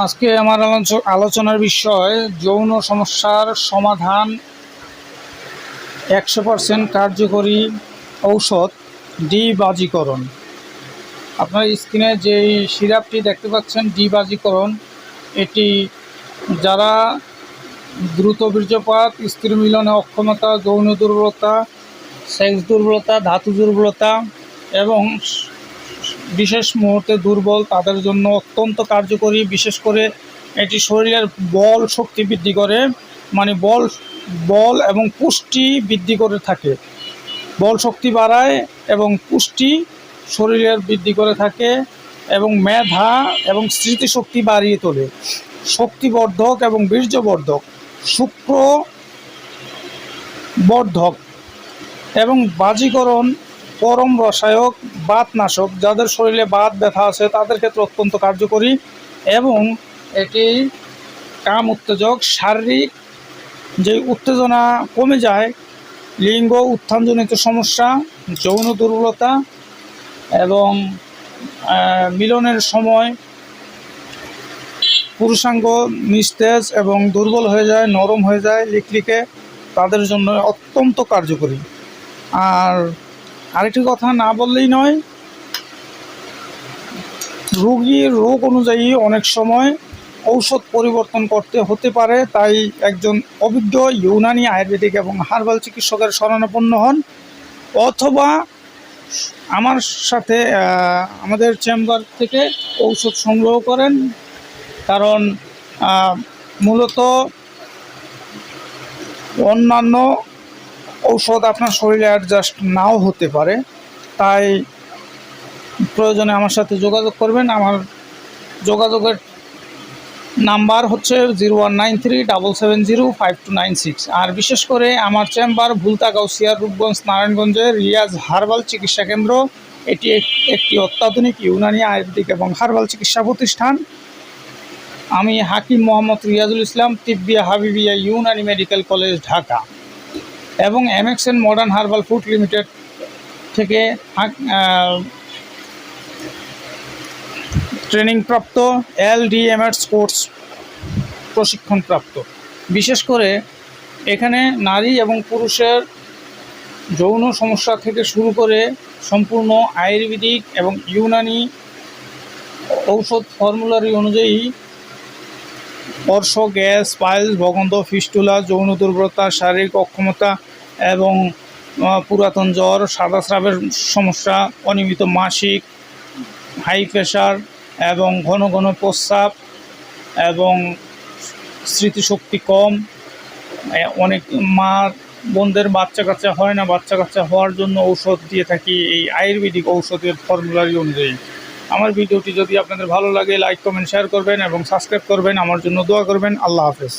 আজকে আমার আলোচ- আলোচনার বিষয়, যৌন সমস্যার সমাধান, একশো পার্সেন্ট কার্যকরী ঔষধ ডিবাজিকরণ। আপনার স্ক্রিনে যেই সিরাপটি দেখতে পাচ্ছেন, ডিবাজীকরণ, এটি যারা দ্রুত বীর্যপাত স্ত্রী মিলনে অক্ষমতা, যৌন দুর্বলতা, সেক্স দুর্বলতা, ধাতু দুর্বলতা এবং বিশেষ মুহূর্তে দুর্বল, তাদের জন্য অত্যন্ত কার্যকরী, বিশেষ করে এটি শরীরের বল শক্তি বৃদ্ধি করে মানে বল বল এবং পুষ্টি বৃদ্ধি করে থাকে। বল শক্তি বাড়ায় এবং পুষ্টি শরীরের বৃদ্ধি করে থাকে এবং মেধা এবং স্মৃতিশক্তি বাড়িয়ে তোলে। শক্তিবর্ধক এবং বীর্যবর্ধক শুক্র বর্ধক এবং বাজিকরণ পরম রসায়ক, বাতনাশক, যাদের শরীরে বাত, ব্যথা আছে, তাদের ক্ষেত্রে অত্যন্ত কার্যকরী এবং এটি কাম উত্তেজক, শারীরিক যে উত্তেজনা কমে যায়, লিঙ্গ উত্থানজনিত সমস্যা, যৌন দুর্বলতা এবং মিলনের সময় পুরুষাঙ্গ, নিস্তেজ এবং দুর্বল হয়ে যায়, নরম হয়ে যায়, লিকলিকে, তাদের জন্য অত্যন্ত কার্যকরী। আর আরেকটি কথা না বললেই নয় রোগীর রোগ অনুযায়ী অনেক সময় ঔষধ পরিবর্তন করতে হতে পারে, তাই একজন অভিজ্ঞ ইউনানি আয়ুর্বেদিক এবং হার্বাল চিকিৎসকের শরণাপন্ন হন। অথবা আমার সাথে আমাদের চেম্বার থেকে ঔষধ সংগ্রহ করেন, কারণ মূলত অন্যান্য ঔষধ আপনার শরীরে অ্যাডজাস্ট নাও হতে পারে। তাই প্রয়োজনে আমার সাথে যোগাযোগ করবেন। আমার যোগাযোগের নাম্বার হচ্ছে zero one nine three double seven zero five two nine six আর বিশেষ করে আমার চেম্বার ভুলতা গাউসিয়া রূপগঞ্জ নারায়ণগঞ্জের রিয়াজ হার্বাল চিকিৎসা কেন্দ্র। এটি একটি অত্যাধুনিক ইউনানি আয়ুর্বেদিক এবং হার্বাল চিকিৎসা প্রতিষ্ঠান। আমি হাকিম মোহাম্মদ রিয়াজুল ইসলাম, তিব্বিয়া হাবিবিয়া ইউনানি মেডিকেল কলেজ, ঢাকা। এবং MXN modern herbal food limited থেকে ট্রেনিংপ্রাপ্ত এল ডিএমএড স্পোর্টস প্রশিক্ষণপ্রাপ্ত। বিশেষ করে এখানে নারী এবং পুরুষের যৌন সমস্যা থেকে শুরু করে সম্পূর্ণ আয়ুর্বেদিক এবং ইউনানি ঔষধ ফর্মুলারি অনুযায়ী অর্শ, গ্যাস, পাইলস ভগন্ধ ফিস্টুলা, যৌন দুর্বলতা, শারীরিক অক্ষমতা এবং পুরাতন জ্বর, সাদা স্রাবের সমস্যা, অনিয়মিত মাসিক হাই প্রেশার এবং ঘন ঘন প্রস্রাব এবং স্মৃতিশক্তি কম। অনেক মা বোনদের বাচ্চা কাচ্চা হয় না। বাচ্চা কাচ্চা হওয়ার জন্য ঔষধ দিয়ে থাকি। এই আয়ুর্বেদিক ঔষধের ফর্মুলারি অনুযায়ী। আমার ভিডিওটি যদি আপনাদের ভালো লাগে লাইক কমেন্ট শেয়ার করবেন এবং সাবস্ক্রাইব করবেন। আমার জন্য দোয়া করবেন। আল্লাহ হাফেজ।